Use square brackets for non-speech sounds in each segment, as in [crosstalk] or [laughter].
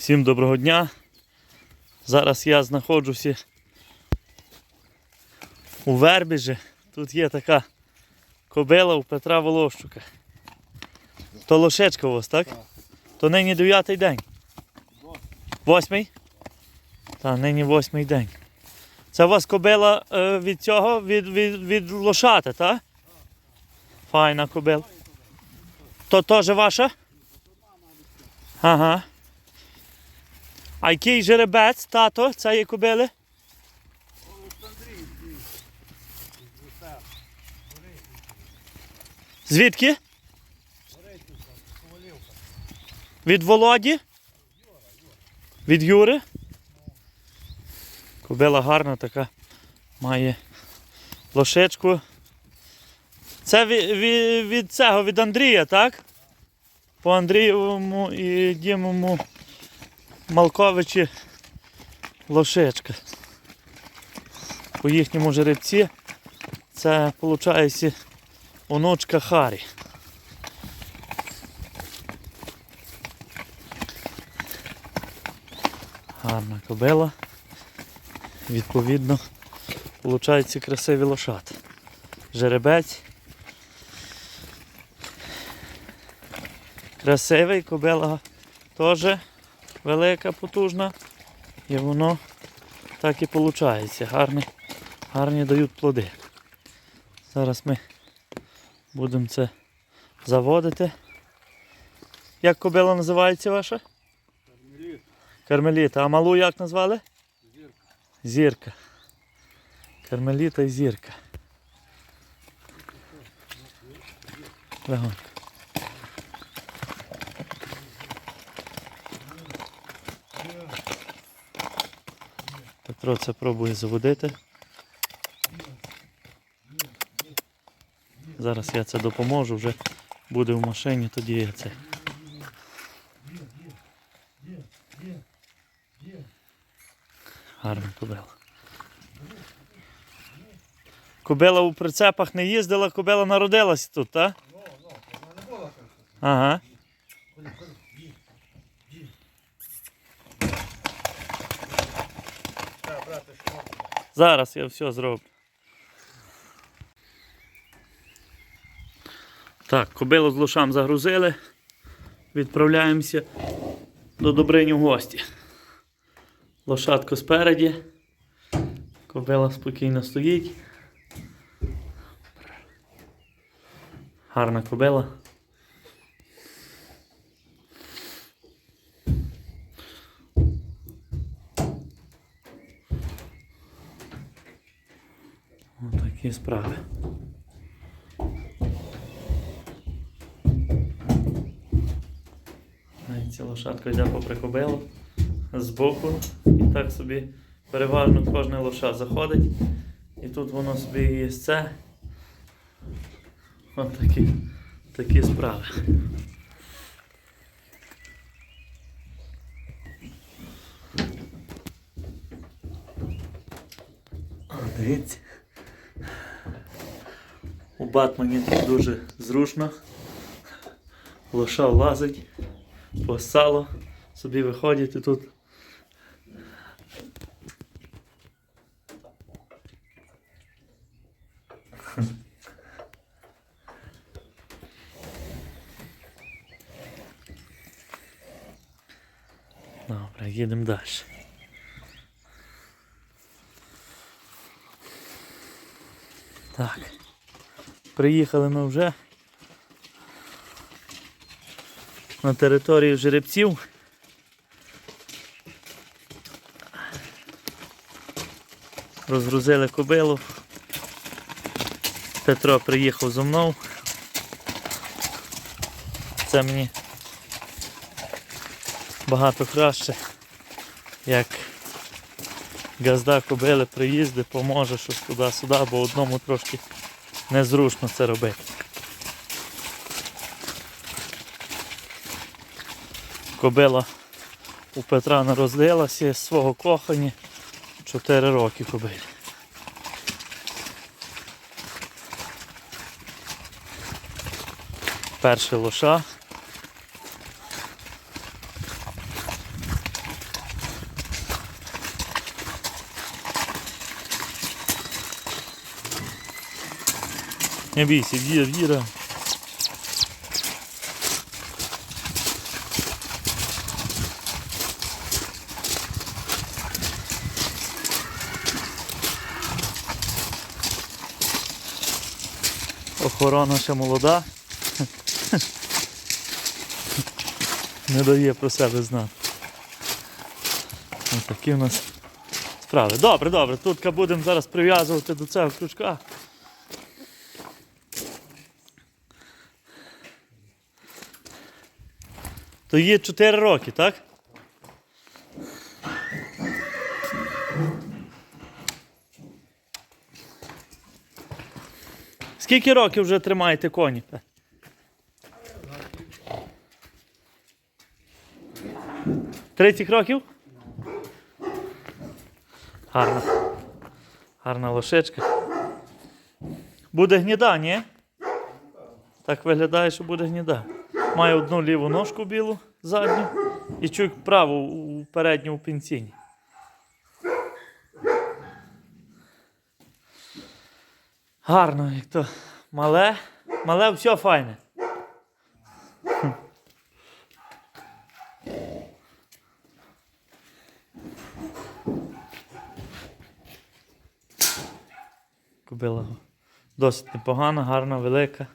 Всім доброго дня. Зараз я знаходжуся у Вербіжі. Тут є така кобила у Петра Волощука. То лошечка у вас, так? Так. То нині дев'ятий день. Восьмий? Так, нині восьмий день. Це у вас кобила е, від цього, від, від, від лошати, так? Файна кобила. То теж ваша? Ага. А який жеребець, тато, це є кобили? Звідки? Від Володі? Від Юри? Кобила гарна така. Має лошечку. Це від, від, від цього, від Андрія, так? По Андрієвому і Дімому Малковичі лошечка. По їхньому жеребці це виходить онучка Харі. Гарна кобила. Відповідно, виходить красиві лошати. Жеребець. Красивий, кобила теж велика, потужна. І воно так і виходить. Гарні, гарні дають плоди. Зараз ми будемо це заводити. Як кобила називається ваша? Кармеліт. Кармеліта. А малу як назвали? Зірка. Зірка. Кармеліта і зірка. Легонько. Петро це пробує заводити. Зараз я це допоможу, вже буде в машині, тоді я це. Гарна кобила. Кобила у прицепах не їздила, кобила народилась тут, так? Ага. Так, брати, що? Зараз я все зроблю. Так, кобилу з лошам загрузили. Відправляємося до Добрині в гості. Лошадко спереді. Кобила спокійно стоїть. Гарна кобила. Отакі справи. Ця лошадка йде попри кобилу збоку і так собі переважно кожне лоша заходить. І тут воно собі їсце. Ось такі, такі справи. Дивіться. Батмані дуже зручно. Лоша влазить, по сало собі виходять і тут. Добре, їдемо далі. Так. Приїхали ми вже на територію жеребців. Розгрузили кобилу. Петро приїхав зо мною. Це мені багато краще, як газда кобили приїзди, поможе щось туди-сюди, бо одному трошки незручно це робити. Кобила у Петра народилася з свого кохання 4 роки кобилі. Перший лоша. Не бійся, вір, віра. Охорона ще молода. [laughs] Не дає про себе знати. Ось такі в нас справи. Добре, добре. Тут будемо зараз прив'язувати до цього крючка. То є 4 роки, так? Скільки років вже тримаєте коні? Тридцять років? Гарна. Гарна лошечка. Буде гніда, ні? Так виглядає, що буде гніда. Має одну ліву ножку білу задню і чуть праву у передню у пенсіні. Гарно, як то мале, мале все файне. Кобила досить непогана, гарна, велика.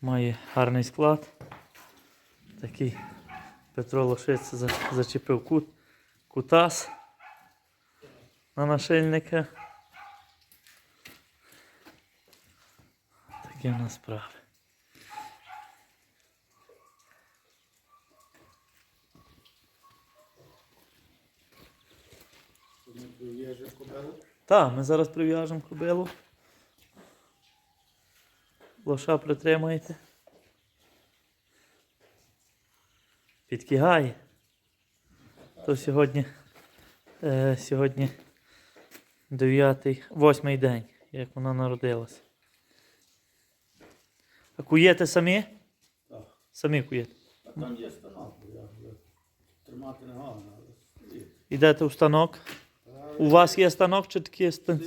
Має гарний склад. Такий Петро Лошиць за- зачепив кут, кутас на нашильника. Такі в нас справи. Так, ми зараз прив'яжемо кобилу. Лоша притримаєте. Підкигає. То сьогодні, е, сьогодні 9, 8 день, як вона народилась. А куєте самі? Так. Самі куєте. А там є станок, я тримати не гарно. Йдете у станок. У вас є станок чи такі стан...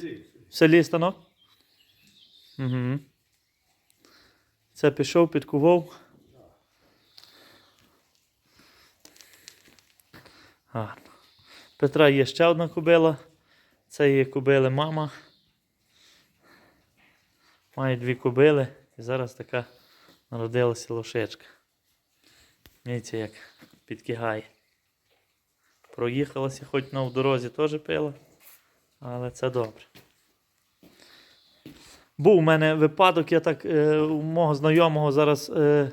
В селі станок? Угу. Це пішов, підкував. Гарно. Петра є ще одна кобила. Це є кобили мама. Має дві кобили. І зараз така народилася лошечка. Дивіться, як підкигає. Проїхалася, хоч на в дорозі теж пила. Але це добре. Був у мене випадок, я так е, у мого знайомого зараз е,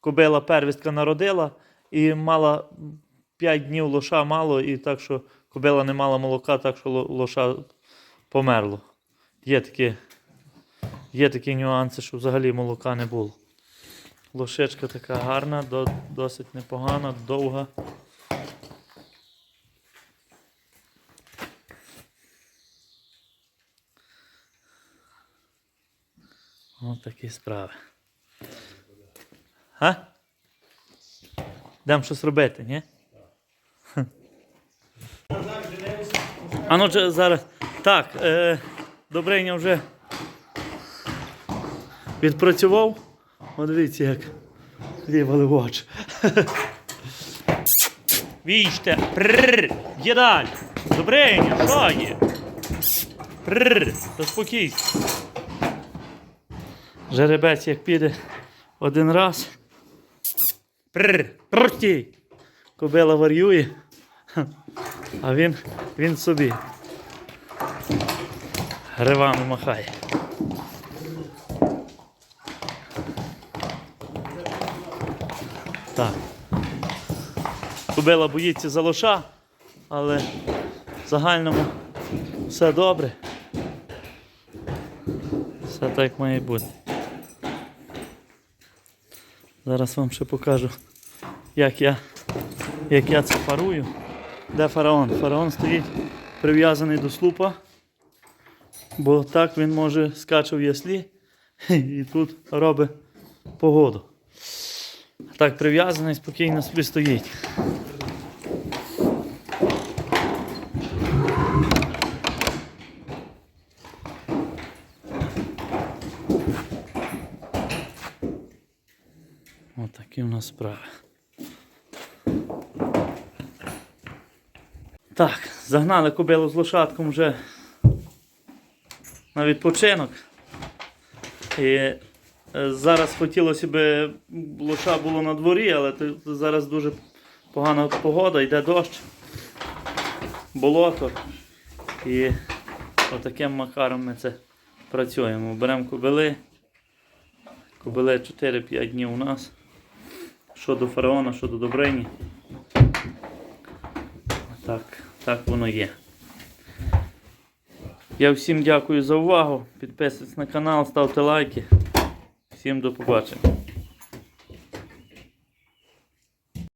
кобила первістка народила і мала 5 днів лоша мало, і так що кобила не мала молока, так що лоша померло. Є такі, є такі нюанси, що взагалі молока не було. Лошечка така гарна, до, досить непогана, довга. Ось такі справи. А? Дам щось робити, ні? А ну зараз. Так, е, Добриня вже відпрацював. От дивіться, як вівали в очі. [laughs] Вічте. Прррр. Єдаль. Добриня, що є? Прррр. Заспокійся. Жеребець як піде один раз. Прррр. Кобила варює. А він, він собі. Гривами махає. Так. Кобила боїться за лоша, але в загальному все добре. Все так має бути. Зараз вам ще покажу, як я, як я це парую. Де фараон? Фараон стоїть прив'язаний до слупа, бо так він може скаче в яслі і тут робить погоду. Так прив'язаний, спокійно собі стоїть. Отакі у нас справи. Так, загнали кобилу з лошадком вже на відпочинок. І е, зараз хотілося б лоша було на дворі, але зараз дуже погана погода, йде дощ, болото. І отаким макаром ми це працюємо. Беремо кобили. Кобили 4-5 днів у нас. Що до фараона, що до Добрині. Так, так воно є. Я всім дякую за увагу. Підписуйтесь на канал, ставте лайки. Всім до побачення.